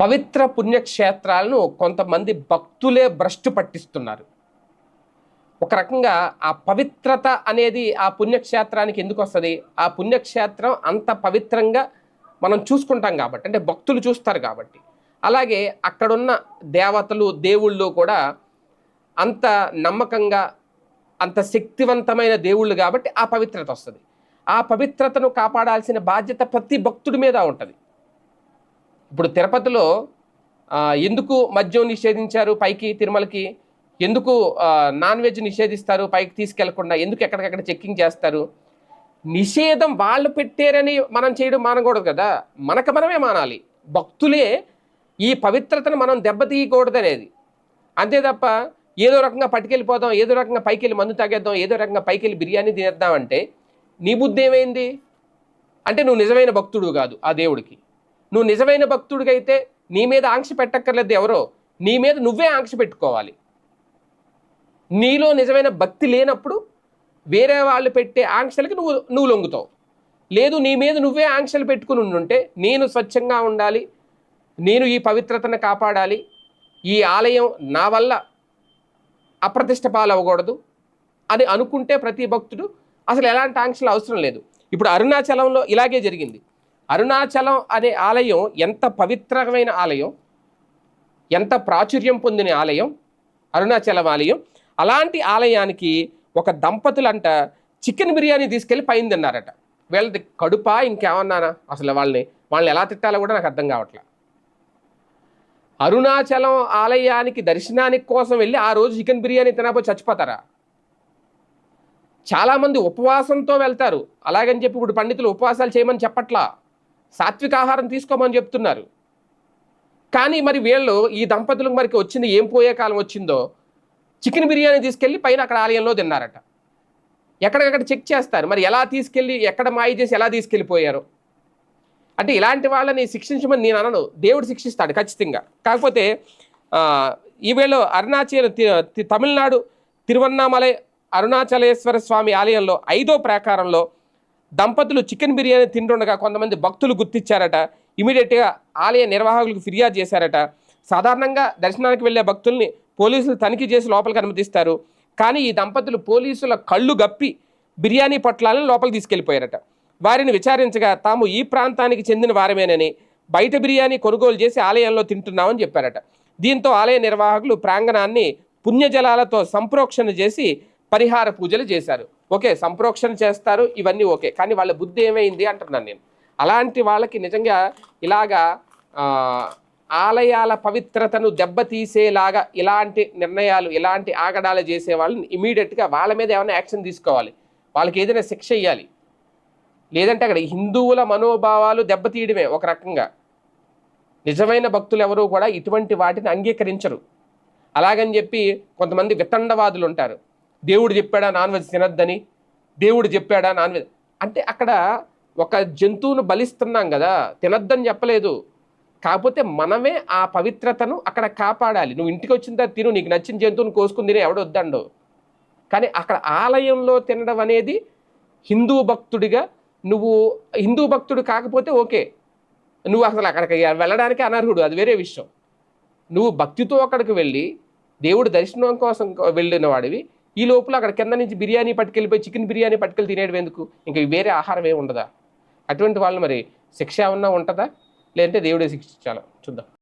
పవిత్ర పుణ్యక్షేత్రాలను కొంతమంది భక్తులే భ్రష్టు పట్టిస్తున్నారు. ఒక రకంగా ఆ పవిత్రత అనేది ఆ పుణ్యక్షేత్రానికి ఎందుకు వస్తుంది? ఆ పుణ్యక్షేత్రం అంత పవిత్రంగా మనం చూసుకుంటాం కాబట్టి అంటే భక్తులు చూస్తారు కాబట్టి. అలాగే అక్కడున్న దేవతలు దేవుళ్ళు కూడా అంత నమ్మకంగా అంత శక్తివంతమైన దేవుళ్ళు కాబట్టి ఆ పవిత్రత వస్తుంది. ఆ పవిత్రతను కాపాడాల్సిన బాధ్యత ప్రతి భక్తుడి మీద ఉంటుంది. ఇప్పుడు తిరుపతిలో ఎందుకు మద్యం నిషేధించారు పైకి తిరుమలకి? ఎందుకు నాన్ వెజ్ నిషేధిస్తారు పైకి తీసుకెళ్ళకుండా? ఎందుకు ఎక్కడికక్కడ చెక్కింగ్ చేస్తారు? నిషేధం వాళ్ళు పెట్టారని మనం చేయడం మానకూడదు కదా. మనకు మనమే మానాలి. భక్తులే ఈ పవిత్రతను మనం దెబ్బతీయకూడదు అనేది అంతే తప్ప ఏదో రకంగా పట్టుకెళ్ళిపోదాం ఏదో రకంగా పైకి వెళ్ళి మందు తాగేద్దాం ఏదో రకంగా పైకి వెళ్ళి బిర్యానీ తినేద్దాం అంటే నీ బుద్ధి ఏమైంది? అంటే నువ్వు నిజమైన భక్తుడు కాదు ఆ దేవుడికి. నువ్వు నిజమైన భక్తుడికైతే నీ మీద ఆంక్ష పెట్టక్కర్లేదు ఎవరో. నీ మీద నువ్వే ఆంక్ష పెట్టుకోవాలి. నీలో నిజమైన భక్తి లేనప్పుడు వేరే వాళ్ళు పెట్టే ఆంక్షలకి నువ్వు నువ్వు లొంగుతావు. లేదు నీ మీద నువ్వే ఆంక్షలు పెట్టుకుని ఉండుంటే నేను స్వచ్ఛంగా ఉండాలి. నేను ఈ పవిత్రతను కాపాడాలి. ఈ ఆలయం నా వల్ల అప్రతిష్ట పాలవ్వకూడదు అని అనుకుంటే ప్రతి భక్తుడు అసలు ఎలాంటి ఆంక్షలు అవసరం లేదు. ఇప్పుడు అరుణాచలంలో ఇలాగే జరిగింది. అరుణాచలం అనే ఆలయం ఎంత పవిత్రమైన ఆలయం? ఎంత ప్రాచుర్యం పొందిన ఆలయం? అరుణాచలం ఆలయం. అలాంటి ఆలయానికి ఒక దంపతులంట చికెన్ బిర్యానీ తీసుకెళ్ళి పైన తిన్నారట. వీళ్ళది కడుపా ఇంకేమన్నానా? అసలు వాళ్ళని వాళ్ళని ఎలా తిట్టాలో కూడా నాకు అర్థం కావట్లే. అరుణాచలం ఆలయానికి దర్శనానికి కోసం వెళ్ళి ఆ రోజు చికెన్ బిర్యానీ తినకపోతే చచ్చిపోతారా? చాలామంది ఉపవాసంతో వెళ్తారు. అలాగని చెప్పి ఇప్పుడు పండితులు ఉపవాసాలు చేయమని చెప్పట్లా. సాత్విక ఆహారం తీసుకోమని చెప్తున్నారు. కానీ మరి వీళ్ళు ఈ దంపతులకు మరికి వచ్చింది ఏం పోయే కాలం వచ్చిందో చికెన్ బిర్యానీ తీసుకెళ్ళి పైన అక్కడ ఆలయంలో తిన్నారట. ఎక్కడికక్కడ చెక్ చేస్తారు. మరి ఎలా తీసుకెళ్ళి ఎక్కడ మాయ చేసి ఎలా తీసుకెళ్ళిపోయారు? అంటే ఇలాంటి వాళ్ళని శిక్షించమని నేను అనను. దేవుడు శిక్షిస్తాడు ఖచ్చితంగా. కాకపోతే ఈవేళ అరుణాచల తి- తమిళనాడు తిరువన్నామలై అరుణాచలేశ్వర స్వామి ఆలయంలో ఐదో ప్రాకారంలో దంపతులు చికెన్ బిర్యానీ తింటుండగా కొంతమంది భక్తులు గుర్తించారట. ఇమీడియట్గా ఆలయ నిర్వాహకులకు ఫిర్యాదు చేశారట. సాధారణంగా దర్శనానికి వెళ్ళే భక్తుల్ని పోలీసులు తనిఖీ చేసి లోపలికి అనుమతిస్తారు. కానీ ఈ దంపతులు పోలీసుల కళ్ళు గప్పి బిర్యానీ పొట్లాలను లోపలికి తీసుకెళ్ళిపోయారట వారిని విచారించగా తాము ఈ ప్రాంతానికి చెందిన వారమేనని బయట బిర్యానీ కొనుగోలు చేసి ఆలయంలో తింటున్నామని చెప్పారట. దీంతో ఆలయ నిర్వాహకులు ప్రాంగణాన్ని పుణ్యజలాలతో సంప్రోక్షణ చేసి పరిహార పూజలు చేశారు. ఓకే సంప్రోక్షణ చేస్తారు ఇవన్నీ ఓకే. కానీ వాళ్ళ బుద్ధి ఏమైంది అంటున్నాను నేను. అలాంటి వాళ్ళకి నిజంగా ఇలాగా ఆలయాల పవిత్రతను దెబ్బతీసేలాగా ఇలాంటి నిర్ణయాలు ఇలాంటి ఆగడాలు చేసే వాళ్ళని ఇమీడియట్గా వాళ్ళ మీద ఏమైనా యాక్షన్ తీసుకోవాలి. వాళ్ళకి ఏదైనా శిక్ష ఇవ్వాలి లేదంటే అక్కడ హిందువుల మనోభావాలు దెబ్బతీయడమే ఒక రకంగా. నిజమైన భక్తులు ఎవరూ కూడా ఇటువంటి వాటిని అంగీకరించరు. అలాగని చెప్పి కొంతమంది వితండవాదులు ఉంటారు. దేవుడు చెప్పాడా నాన్ వెజ్ తినద్దని? దేవుడు చెప్పాడా నాన్ వెజ్? అంటే అక్కడ ఒక జంతువును బలిస్తున్నాం కదా తినద్దని చెప్పలేదు. కాకపోతే మనమే ఆ పవిత్రతను అక్కడ కాపాడాలి. నువ్వు ఇంటికి వచ్చిన తర్వాత తిను నీకు నచ్చిన జంతువుని కోసుకుని తినే ఎవడు వద్దండు. కానీ అక్కడ ఆలయంలో తినడం అనేది హిందూ భక్తుడిగా నువ్వు హిందూ భక్తుడు కాకపోతే ఓకే. నువ్వు అసలు అక్కడికి వెళ్ళడానికి అనర్హుడు అది వేరే విషయం. నువ్వు భక్తితో అక్కడికి వెళ్ళి దేవుడు దర్శనం కోసం వెళ్ళిన వాడివి ఈ లోపల అక్కడ కింద నుంచి బిర్యానీ పట్టుకెళ్ళిపోయి చికెన్ బిర్యానీ పట్టుకెళ్ళి తినేయడం ఎందుకు? ఇంకా వేరే ఆహారం ఏమి ఉండదా? అటువంటి వాళ్ళు మరి శిక్ష ఏమన్నా ఉంటుందా? లేదంటే దేవుడే శిక్షించాలా? చూద్దాం.